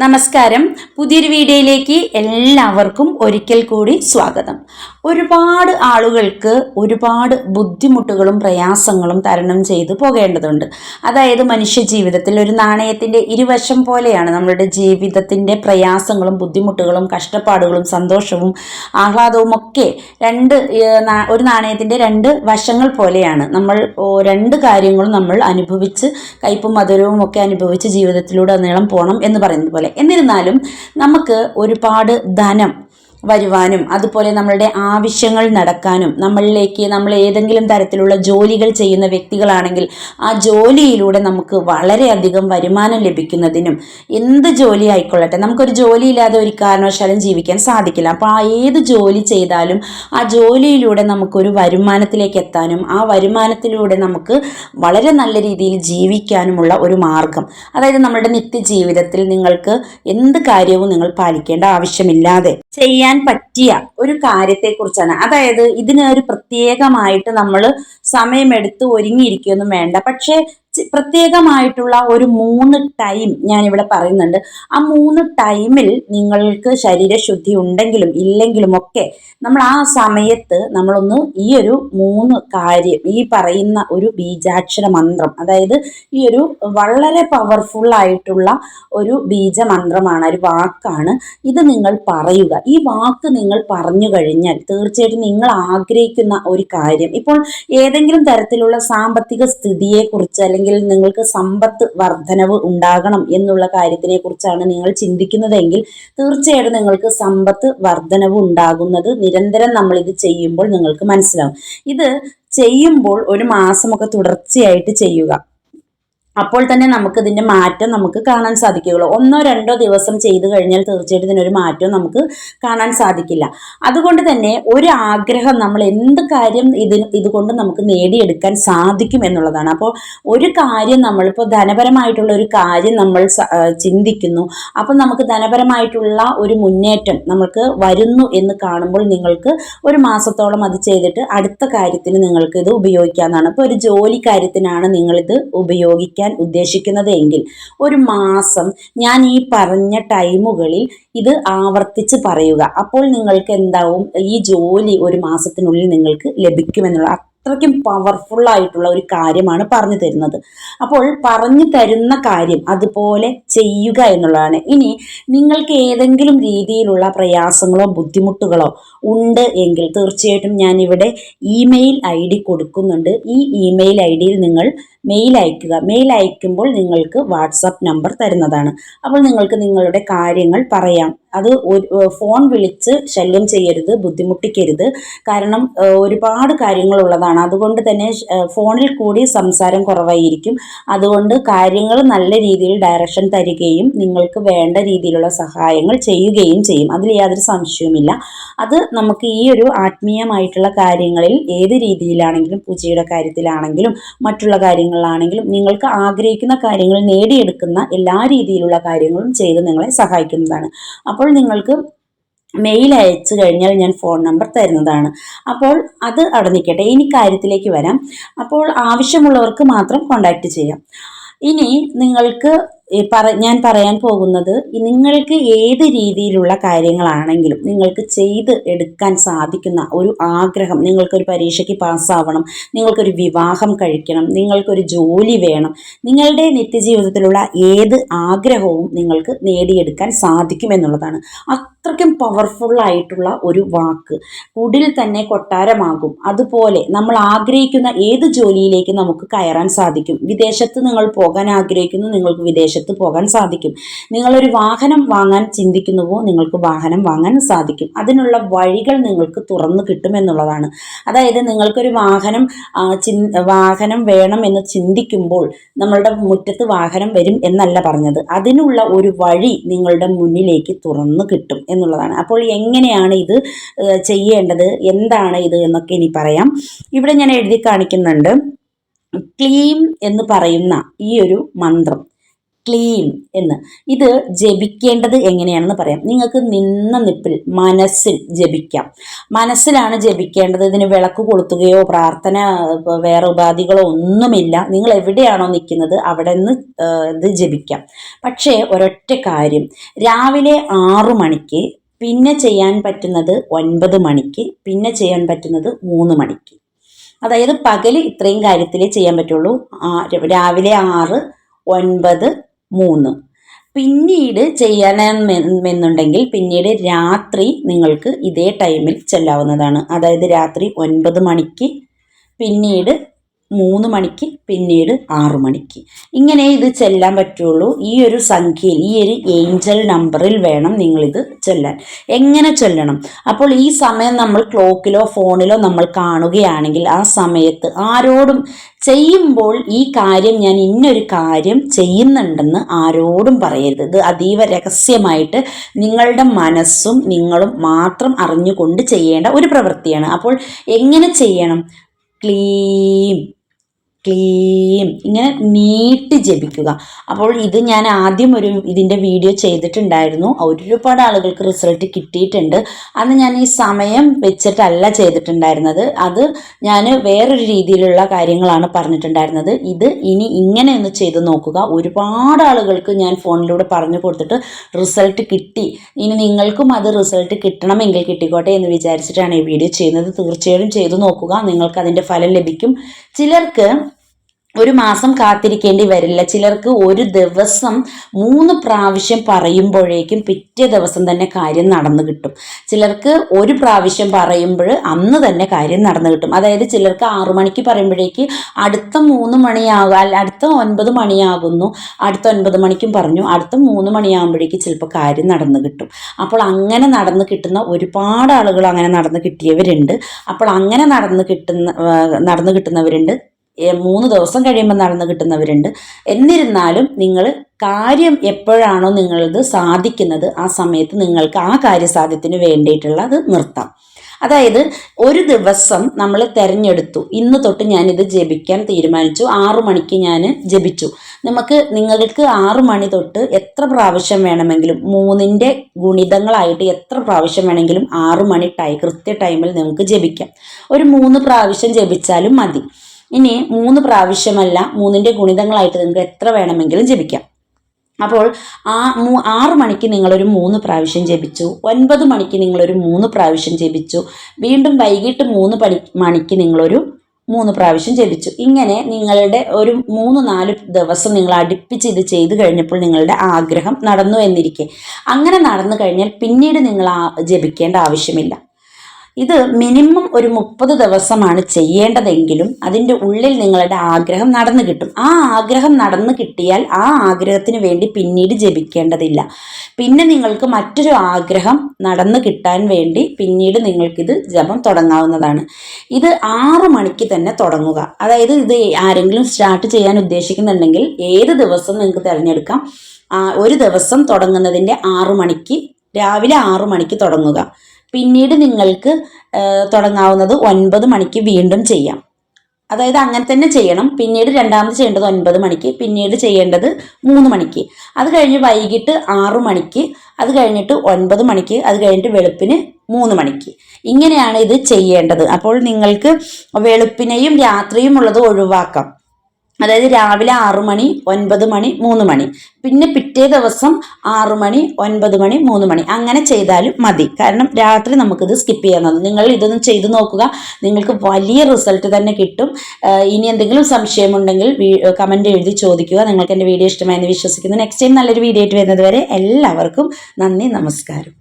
നമസ്കാരം. പുതിയൊരു വീഡിയോയിലേക്ക് എല്ലാവർക്കും ഒരിക്കൽ കൂടി സ്വാഗതം. ഒരുപാട് ആളുകൾക്ക് ഒരുപാട് ബുദ്ധിമുട്ടുകളും പ്രയാസങ്ങളും തരണം ചെയ്തു പോകേണ്ടതുണ്ട്. അതായത് മനുഷ്യ ജീവിതത്തിൽ ഒരു നാണയത്തിന്റെ ഇരുവശം പോലെയാണ് നമ്മളുടെ ജീവിതത്തിന്റെ പ്രയാസങ്ങളും ബുദ്ധിമുട്ടുകളും കഷ്ടപ്പാടുകളും സന്തോഷവും ആഹ്ലാദവും ഒക്കെ രണ്ട് ഒരു നാണയത്തിന്റെ രണ്ട് വശങ്ങൾ പോലെയാണ് നമ്മൾ രണ്ട് കാര്യങ്ങളും നമ്മൾ അനുഭവിച്ച് കയ്പും മധുരവും ഒക്കെ അനുഭവിച്ച് ജീവിതത്തിലൂടെ നീളം പോകണം എന്ന് പറയുന്നത് പോലെ. എന്നിരുന്നാലും നമുക്ക് ഒരുപാട് ധനം വരുവാനും അതുപോലെ നമ്മളുടെ ആവശ്യങ്ങൾ നടക്കാനും നമ്മളിലേക്ക് നമ്മൾ ഏതെങ്കിലും തരത്തിലുള്ള ജോലികൾ ചെയ്യുന്ന വ്യക്തികളാണെങ്കിൽ ആ ജോലിയിലൂടെ നമുക്ക് വളരെയധികം വരുമാനം ലഭിക്കുന്നതിനും എന്ത് ജോലി ആയിക്കൊള്ളട്ടെ നമുക്കൊരു ജോലിയില്ലാതെ ഒരു കാരണവശാലും ജീവിക്കാൻ സാധിക്കില്ല. അപ്പോൾ ആ ഏത് ജോലി ചെയ്താലും ആ ജോലിയിലൂടെ നമുക്കൊരു വരുമാനത്തിലേക്ക് എത്താനും ആ വരുമാനത്തിലൂടെ നമുക്ക് വളരെ നല്ല രീതിയിൽ ജീവിക്കാനുമുള്ള ഒരു മാർഗം. അതായത് നമ്മുടെ നിത്യജീവിതത്തിൽ നിങ്ങൾക്ക് എന്ത് കാര്യവും നിങ്ങൾ പാലിക്കേണ്ട ആവശ്യമില്ലാതെ. ചെയ്യാൻ പറ്റിയ ഒരു കാര്യത്തെക്കുറിച്ചാണ്. അതായത് ഇതിന് ഒരു പ്രത്യേകമായിട്ട് നമ്മൾ സമയമെടുത്ത് ഒരുങ്ങിയിരിക്കുകയൊന്നും വേണ്ട. പക്ഷേ പ്രത്യേകമായിട്ടുള്ള ഒരു മൂന്ന് ടൈം ഞാൻ ഇവിടെ പറയുന്നുണ്ട്. ആ മൂന്ന് ടൈമിൽ നിങ്ങൾക്ക് ശരീരശുദ്ധി ഉണ്ടെങ്കിലും ഇല്ലെങ്കിലും ഒക്കെ നമ്മൾ ആ സമയത്ത് നമ്മളൊന്ന് ഈ ഒരു മൂന്ന് കാര്യം ഈ പറയുന്ന ഒരു ബീജാക്ഷര മന്ത്രം അതായത് ഈ ഒരു വളരെ പവർഫുൾ ആയിട്ടുള്ള ഒരു ബീജമന്ത്രമാണ് ഒരു വാക്കാണ് ഇത് നിങ്ങൾ പറയുക. ഈ വാക്ക് നിങ്ങൾ പറഞ്ഞു കഴിഞ്ഞാൽ തീർച്ചയായിട്ടും നിങ്ങൾ ആഗ്രഹിക്കുന്ന ഒരു കാര്യം. ഇപ്പോൾ ഏതെങ്കിലും തരത്തിലുള്ള സാമ്പത്തിക സ്ഥിതിയെക്കുറിച്ച് അല്ലെങ്കിൽ നിങ്ങൾക്ക് സമ്പത്ത് വർധനവ് ഉണ്ടാകണം എന്നുള്ള കാര്യത്തിനെ കുറിച്ചാണ് നിങ്ങൾ ചിന്തിക്കുന്നതെങ്കിൽ തീർച്ചയായിട്ടും നിങ്ങൾക്ക് സമ്പത്ത് വർധനവ് ഉണ്ടാകുന്നത് നിരന്തരം നമ്മൾ ഇത് ചെയ്യുമ്പോൾ നിങ്ങൾക്ക് മനസ്സിലാവും. ഇത് ചെയ്യുമ്പോൾ ഒരു മാസമൊക്കെ തുടർച്ചയായിട്ട് ചെയ്യുക. അപ്പോൾ തന്നെ നമുക്ക് ഇതിന്റെ മാറ്റം നമുക്ക് കാണാൻ സാധിക്കുകയുള്ളൂ. ഒന്നോ രണ്ടോ ദിവസം ചെയ്തു കഴിഞ്ഞാൽ തീർച്ചയായിട്ടും ഇതിനൊരു മാറ്റവും നമുക്ക് കാണാൻ സാധിക്കില്ല. അതുകൊണ്ട് തന്നെ ഒരു ആഗ്രഹം നമ്മൾ എന്ത് കാര്യം ഇതിന് ഇതുകൊണ്ട് നമുക്ക് നേടിയെടുക്കാൻ സാധിക്കും എന്നുള്ളതാണ്. അപ്പോൾ ഒരു കാര്യം നമ്മളിപ്പോൾ ധനപരമായിട്ടുള്ള ഒരു കാര്യം നമ്മൾ ചിന്തിക്കുന്നു. അപ്പം നമുക്ക് ധനപരമായിട്ടുള്ള ഒരു മുന്നേറ്റം നമുക്ക് വരുന്നു എന്ന് കാണുമ്പോൾ നിങ്ങൾക്ക് ഒരു മാസത്തോളം അത് ചെയ്തിട്ട് അടുത്ത കാര്യത്തിന് നിങ്ങൾക്ക് ഇത് ഉപയോഗിക്കാവുന്നതാണ്. ഇപ്പോൾ ഒരു ജോലി കാര്യത്തിനാണ് നിങ്ങളിത് ഉപയോഗിക്കാൻ ഉദ്ദേശിക്കുന്നത് എങ്കിൽ ഒരു മാസം ഞാൻ ഈ പറഞ്ഞ ടൈമുകളിൽ ഇത് ആവർത്തിച്ച് പറയുക. അപ്പോൾ നിങ്ങൾക്ക് എന്താവും? ഈ ജോലി ഒരു മാസത്തിനുള്ളിൽ നിങ്ങൾക്ക് ലഭിക്കുമെന്നുള്ള അത്രയ്ക്കും പവർഫുൾ ആയിട്ടുള്ള ഒരു കാര്യമാണ് പറഞ്ഞു തരുന്നത്. അപ്പോൾ പറഞ്ഞു തരുന്ന കാര്യം അതുപോലെ ചെയ്യുക എന്നുള്ളതാണ്. ഇനി നിങ്ങൾക്ക് ഏതെങ്കിലും രീതിയിലുള്ള പ്രയാസങ്ങളോ ബുദ്ധിമുട്ടുകളോ ഉണ്ട് എങ്കിൽ തീർച്ചയായിട്ടും ഇവിടെ ഇമെയിൽ ഐ ഡി കൊടുക്കുന്നുണ്ട്. ഈ ഇമെയിൽ ഐ ഡിയിൽ നിങ്ങൾ മെയിൽ അയക്കുക. മെയിൽ അയക്കുമ്പോൾ നിങ്ങൾക്ക് വാട്സാപ്പ് നമ്പർ തരുന്നതാണ്. അപ്പോൾ നിങ്ങൾക്ക് നിങ്ങളുടെ കാര്യങ്ങൾ പറയാം. അത് ഒരു ഫോൺ വിളിച്ച് ശല്യം ചെയ്യരുത് ബുദ്ധിമുട്ടിക്കരുത്. കാരണം ഒരുപാട് കാര്യങ്ങളുള്ളതാണ്. അതുകൊണ്ട് തന്നെ ഫോണിൽ കൂടി സംസാരം കുറവായിരിക്കും. അതുകൊണ്ട് കാര്യങ്ങൾ നല്ല രീതിയിൽ ഡയറക്ഷൻ തരികയും നിങ്ങൾക്ക് വേണ്ട രീതിയിലുള്ള സഹായങ്ങൾ ചെയ്യുകയും ചെയ്യും. അതിൽ യാതൊരു സംശയവുമില്ല. അത് നമുക്ക് ഈ ഒരു ആത്മീയമായിട്ടുള്ള കാര്യങ്ങളിൽ ഏത് രീതിയിലാണെങ്കിലും പൂജയുടെ കാര്യത്തിലാണെങ്കിലും മറ്റുള്ള കാര്യങ്ങളിലാണെങ്കിലും നിങ്ങൾക്ക് ആഗ്രഹിക്കുന്ന കാര്യങ്ങൾ നേടിയെടുക്കുന്ന എല്ലാ രീതിയിലുള്ള കാര്യങ്ങളും ചെയ്ത് നിങ്ങളെ സഹായിക്കുന്നതാണ്. അപ്പോൾ നിങ്ങൾക്ക് മെയിൽ അയച്ചു കഴിഞ്ഞാൽ ഞാൻ ഫോൺ നമ്പർ തരുന്നതാണ്. അപ്പോൾ അത് അവിടെ നിൽക്കട്ടെ. ഇനി കാര്യത്തിലേക്ക് വരാം. അപ്പോൾ ആവശ്യമുള്ളവർക്ക് മാത്രം കോണ്ടാക്ട് ചെയ്യാം. ഇനി നിങ്ങൾക്ക് പറ ഞാൻ പറയാൻ പോകുന്നത് നിങ്ങൾക്ക് ഏത് രീതിയിലുള്ള കാര്യങ്ങളാണെങ്കിലും നിങ്ങൾക്ക് ചെയ്ത് എടുക്കാൻ സാധിക്കുന്ന ഒരു ആഗ്രഹം നിങ്ങൾക്കൊരു പരീക്ഷയ്ക്ക് പാസ്സാവണം നിങ്ങൾക്കൊരു വിവാഹം കഴിക്കണം നിങ്ങൾക്കൊരു ജോലി വേണം നിങ്ങളുടെ നിത്യജീവിതത്തിലുള്ള ഏത് ആഗ്രഹവും നിങ്ങൾക്ക് നേടിയെടുക്കാൻ സാധിക്കും എന്നുള്ളതാണ്. അത്രയ്ക്കും പവർഫുൾ ആയിട്ടുള്ള ഒരു വാക്ക്. കുടിൽ തന്നെ കൊട്ടാരമാകും. അതുപോലെ നമ്മൾ ആഗ്രഹിക്കുന്ന ഏത് ജോലിയിലേക്ക് നമുക്ക് കയറാൻ സാധിക്കും? വിദേശത്ത് നിങ്ങൾ പോകാൻ ആഗ്രഹിക്കുന്നു നിങ്ങൾക്ക് വിദേശത്ത് പോകാൻ സാധിക്കും. നിങ്ങളൊരു വാഹനം വാങ്ങാൻ ചിന്തിക്കുന്നുവോ? നിങ്ങൾക്ക് വാഹനം വാങ്ങാൻ സാധിക്കും. അതിനുള്ള വഴികൾ നിങ്ങൾക്ക് തുറന്നു കിട്ടുമെന്നുള്ളതാണ് അതായത് നിങ്ങൾക്കൊരു വാഹനം ചി വാഹനം വേണം എന്ന് ചിന്തിക്കുമ്പോൾ നമ്മളുടെ മുറ്റത്ത് വാഹനം വരും എന്നല്ല പറഞ്ഞത്. അതിനുള്ള ഒരു വഴി നിങ്ങളുടെ മുന്നിലേക്ക് തുറന്നു കിട്ടും എന്നുള്ളതാണ്. അപ്പോൾ എങ്ങനെയാണ് ഇത് ചെയ്യേണ്ടത്? എന്താണ് ഇത് എന്നൊക്കെ ഇനി പറയാം. ഇവിടെ ഞാൻ എഴുതി കാണിക്കുന്നുണ്ട്. ക്ലീം എന്ന് പറയുന്ന ഈ ഒരു മന്ത്രം. ക്ലീം എന്ന്. ഇത് ജപിക്കേണ്ടത് എങ്ങനെയാണെന്ന് പറയാം. നിങ്ങൾക്ക് നിന്ന നിപ്പിൽ മനസ്സിൽ ജപിക്കാം. മനസ്സിലാണ് ജപിക്കേണ്ടത്. ഇതിന് വിളക്ക് കൊളുത്തുകയോ പ്രാർത്ഥന വേറെ ഉപാധികളോ ഒന്നുമില്ല. നിങ്ങൾ എവിടെയാണോ നിൽക്കുന്നത് അവിടെ നിന്ന് ഇത് ജപിക്കാം. പക്ഷേ ഒരൊറ്റ കാര്യം. രാവിലെ ആറു മണിക്ക് പിന്നെ ചെയ്യാൻ പറ്റുന്നത് ഒൻപത് മണിക്ക് പിന്നെ ചെയ്യാൻ പറ്റുന്നത് മൂന്ന് മണിക്ക്. അതായത് പകൽ ഇത്രയും കാര്യത്തിലേ ചെയ്യാൻ പറ്റുള്ളൂ. രാവിലെ ആറ് ഒൻപത് മൂന്ന്. പിന്നീട് ചെയ്യണമെന്നുണ്ടെങ്കിൽ പിന്നീട് രാത്രി നിങ്ങൾക്ക് ഇതേ ടൈമിൽ ചെല്ലാവുന്നതാണ്. അതായത് രാത്രി ഒൻപത് മണിക്ക് പിന്നീട് മൂന്ന് മണിക്ക് പിന്നീട് ആറു മണിക്ക്. ഇങ്ങനെ ഇത് ചെല്ലാൻ പറ്റുള്ളൂ. ഈ ഒരു സംഖ്യയിൽ ഈ ഒരു ഏഞ്ചൽ നമ്പറിൽ വേണം നിങ്ങളിത് ചെല്ലാൻ. എങ്ങനെ ചെല്ലണം? അപ്പോൾ ഈ സമയം നമ്മൾ ക്ലോക്കിലോ ഫോണിലോ നമ്മൾ കാണുകയാണെങ്കിൽ ആ സമയത്ത് ആരോടും ചെയ്യുമ്പോൾ ഈ കാര്യം ഞാൻ ഇന്നൊരു കാര്യം ചെയ്യുന്നുണ്ടെന്ന് ആരോടും പറയരുത്. ഇത് അതീവ രഹസ്യമായിട്ട് നിങ്ങളുടെ മനസ്സും നിങ്ങളും മാത്രം അറിഞ്ഞുകൊണ്ട് ചെയ്യേണ്ട ഒരു പ്രവൃത്തിയാണ്. അപ്പോൾ എങ്ങനെ ചെയ്യണം? ക്ലീം ക്ലീം ഇങ്ങനെ നീട്ടി ജപിക്കുക. അപ്പോൾ ഇത് ഞാൻ ആദ്യം ഒരു ഇതിന്റെ വീഡിയോ ചെയ്തിട്ടുണ്ടായിരുന്നു. ഒരുപാട് ആളുകൾക്ക് റിസൾട്ട് കിട്ടിയിട്ടുണ്ട്. അന്ന് ഞാൻ ഈ സമയം വെച്ചിട്ടല്ല ചെയ്തിട്ടുണ്ടായിരുന്നത്. അത് ഞാൻ വേറൊരു രീതിയിലുള്ള കാര്യങ്ങളാണ് പറഞ്ഞിട്ടുണ്ടായിരുന്നത്. ഇത് ഇനി ഇങ്ങനെ ഒന്ന് ചെയ്ത് നോക്കുക. ഒരുപാട് ആളുകൾക്ക് ഞാൻ ഫോണിലൂടെ പറഞ്ഞു കൊടുത്തിട്ട് റിസൾട്ട് കിട്ടി. ഇനി നിങ്ങൾക്കും അത് റിസൾട്ട് കിട്ടണമെങ്കിൽ കിട്ടിക്കോട്ടെ എന്ന് വിചാരിച്ചിട്ടാണ് ഈ വീഡിയോ ചെയ്യുന്നത്. തീർച്ചയായും ചെയ്തു നോക്കുക. നിങ്ങൾക്ക് അതിന്റെ ഫലം ലഭിക്കും. ചിലർക്ക് ഒരു മാസം കാത്തിരിക്കേണ്ടി വരില്ല. ചിലർക്ക് ഒരു ദിവസം മൂന്ന് പ്രാവശ്യം പറയുമ്പോഴേക്കും പിറ്റേ ദിവസം തന്നെ കാര്യം നടന്നു കിട്ടും. ചിലർക്ക് ഒരു പ്രാവശ്യം പറയുമ്പോൾ അന്ന് തന്നെ കാര്യം നടന്നു കിട്ടും. അതായത് ചിലർക്ക് ആറു മണിക്ക് പറയുമ്പോഴേക്ക് അടുത്ത മൂന്ന് മണിയാകുക അല്ല അടുത്ത ഒൻപത് മണിയാകുന്നു അടുത്ത ഒൻപത് മണിക്കും പറഞ്ഞു അടുത്ത മൂന്ന് മണിയാകുമ്പോഴേക്ക് ചിലപ്പോൾ കാര്യം നടന്നു കിട്ടും. അപ്പോൾ അങ്ങനെ നടന്നു കിട്ടുന്ന ഒരുപാട് ആളുകൾ അങ്ങനെ നടന്നു കിട്ടിയവരുണ്ട്. അപ്പോൾ അങ്ങനെ നടന്നു കിട്ടുന്ന നടന്നു കിട്ടുന്നവരുണ്ട്. മൂന്ന് ദിവസം കഴിയുമ്പോൾ നടന്നു കിട്ടുന്നവരുണ്ട്. എന്നിരുന്നാലും നിങ്ങൾ കാര്യം എപ്പോഴാണോ നിങ്ങളത് സാധിക്കുന്നത് ആ സമയത്ത് നിങ്ങൾക്ക് ആ കാര്യസാധ്യത്തിന് വേണ്ടിയിട്ടുള്ള അത് നിർത്താം. അതായത് ഒരു ദിവസം നമ്മൾ തിരഞ്ഞെടുത്തു. ഇന്ന് തൊട്ട് ഞാനിത് ജപിക്കാൻ തീരുമാനിച്ചു. ആറു മണിക്ക് ഞാൻ ജപിച്ചു. നമുക്ക് നിങ്ങൾക്ക് ആറു മണി തൊട്ട് എത്ര പ്രാവശ്യം വേണമെങ്കിലും മൂന്നിന്റെ ഗുണിതങ്ങളായിട്ട് എത്ര പ്രാവശ്യം വേണമെങ്കിലും ആറു മണി ടൈ കൃത്യ ടൈമിൽ നമുക്ക് ജപിക്കാം. ഒരു മൂന്ന് പ്രാവശ്യം ജപിച്ചാലും മതി. ഇനി മൂന്ന് പ്രാവശ്യമല്ല മൂന്നിന്റെ ഗുണിതങ്ങളായിട്ട് നിങ്ങൾക്ക് എത്ര വേണമെങ്കിലും ജപിക്കാം. അപ്പോൾ ആ മൂ ആറ് മണിക്ക് നിങ്ങളൊരു മൂന്ന് പ്രാവശ്യം ജപിച്ചു ഒൻപത് മണിക്ക് നിങ്ങളൊരു മൂന്ന് പ്രാവശ്യം ജപിച്ചു വീണ്ടും വൈകിട്ട് മൂന്ന് പണി മണിക്ക് നിങ്ങളൊരു മൂന്ന് പ്രാവശ്യം ജപിച്ചു. ഇങ്ങനെ നിങ്ങളുടെ ഒരു മൂന്ന് നാല് ദിവസം നിങ്ങൾ അടുപ്പിച്ച് ഇത് ചെയ്തു കഴിഞ്ഞപ്പോൾ നിങ്ങളുടെ ആഗ്രഹം നടന്നു എന്നിരിക്കെ. അങ്ങനെ നടന്നു കഴിഞ്ഞാൽ പിന്നീട് നിങ്ങൾ ആ ജപിക്കേണ്ട ആവശ്യമില്ല. ഇത് മിനിമം ഒരു മുപ്പത് ദിവസമാണ് ചെയ്യേണ്ടതെങ്കിലും അതിന്റെ ഉള്ളിൽ നിങ്ങളുടെ ആഗ്രഹം നടന്നു കിട്ടും. ആ ആഗ്രഹം നടന്നു കിട്ടിയാൽ ആ ആഗ്രഹത്തിന് വേണ്ടി പിന്നീട് ജപിക്കേണ്ടതില്ല. പിന്നെ നിങ്ങൾക്ക് മറ്റൊരു ആഗ്രഹം നടന്നു കിട്ടാൻ വേണ്ടി പിന്നീട് നിങ്ങൾക്കിത് ജപം തുടങ്ങാവുന്നതാണ്. ഇത് ആറു മണിക്ക് തന്നെ തുടങ്ങുക. അതായത് ഇത് ആരെങ്കിലും സ്റ്റാർട്ട് ചെയ്യാൻ ഉദ്ദേശിക്കുന്നുണ്ടെങ്കിൽ ഏത് ദിവസം നിങ്ങൾക്ക് തിരഞ്ഞെടുക്കാം? ഒരു ദിവസം തുടങ്ങുന്നതിന്റെ ആറു മണിക്ക് രാവിലെ ആറു മണിക്ക് തുടങ്ങുക. പിന്നീട് നിങ്ങൾക്ക് തുടങ്ങാവുന്നത് ഒൻപത് മണിക്ക് വീണ്ടും ചെയ്യാം. അതായത് അങ്ങനെ തന്നെ ചെയ്യണം. പിന്നീട് രണ്ടാമത് ചെയ്യേണ്ടത് ഒൻപത് മണിക്ക് പിന്നീട് ചെയ്യേണ്ടത് മൂന്ന് മണിക്ക്. അത് കഴിഞ്ഞ് വൈകിട്ട് ആറ് മണിക്ക് അത് കഴിഞ്ഞിട്ട് ഒൻപത് മണിക്ക് അത് കഴിഞ്ഞിട്ട് വെളുപ്പിന് മൂന്ന് മണിക്ക്. ഇങ്ങനെയാണ് ഇത് ചെയ്യേണ്ടത്. അപ്പോൾ നിങ്ങൾക്ക് വെളുപ്പിനെയും രാത്രിയും ഉള്ളത് ഒഴിവാക്കാം. അതായത് രാവിലെ ആറു മണി ഒൻപത് മണി മൂന്ന് മണി. പിന്നെ പിറ്റേ ദിവസം ആറു മണി ഒൻപത് മണി മൂന്ന് മണി. അങ്ങനെ ചെയ്താലും മതി. കാരണം രാത്രി നമുക്കിത് സ്കിപ്പ് ചെയ്യാവുന്നത് നിങ്ങൾ ഇതൊന്നും ചെയ്തു നോക്കുക. നിങ്ങൾക്ക് വലിയ റിസൾട്ട് തന്നെ കിട്ടും. ഇനി എന്തെങ്കിലും സംശയമുണ്ടെങ്കിൽ കമന്റ് എഴുതി ചോദിക്കുക. നിങ്ങൾക്ക് എന്റെ വീഡിയോ ഇഷ്ടമായെന്ന് വിശ്വസിക്കുന്നു. നെക്സ്റ്റ് ടൈം നല്ലൊരു വീഡിയോ ആയിട്ട് വരുന്നത് വരെ എല്ലാവർക്കും നന്ദി നമസ്കാരം.